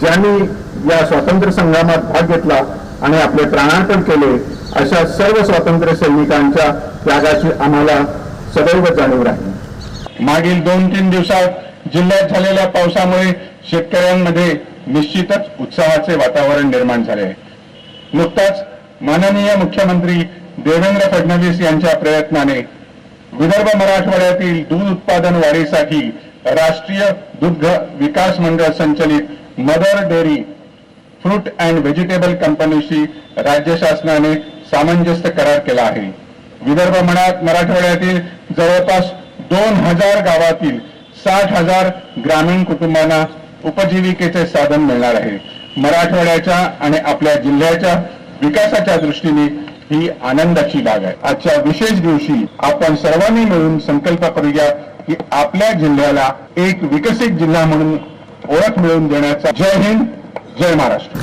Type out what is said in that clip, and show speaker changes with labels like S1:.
S1: ज्यांनी या स्वातंत्र्य संग्रामात भाग घेतला आणि आपले प्राणार्पण केले अशा सर्व स्वातंत्र्य सैनिकांच्या त्यागाची आम्हाला सदैव जाणीव राहील.
S2: मागील दोन तीन दिवसात जिल्ह्यात झालेल्या पावसामुळे शेतकऱ्यांमध्ये निश्चितच उत्साहाचे वातावरण निर्माण झाले. आहे नुकताच माननीय मुख्यमंत्री देवेंद्र फडणवीस यांच्या प्रयत्नाने विदर्भ मराठवाड्यातील दूध उत्पादन वाढीसाठी राष्ट्रीय दुग्ध विकास मंडळ संचलित mother dairy fruit and vegetable कंपनीशी राज्य शासनाने सामंजस्य करार केला आहे. विदर्भ मराठवाड्यातील जवळपास दोन हजार गावातील साठ हजार ग्रामीण कुटुंबांना उपजीविकेचे साधन मिळणार आहे. मराठवाड्याच्या आणि आपल्या जिल्ह्याच्या विकासाच्या दृष्टीने ही आनंदाची बाब आहे. आजच्या विशेष दिवशी आपण सर्वांनी मिळून संकल्प करूया की आपल्या जिल्ह्याला एक विकसित जिल्हा म्हणून ओळख मिळवून देण्याचा. जय हिंद जय महाराष्ट्र.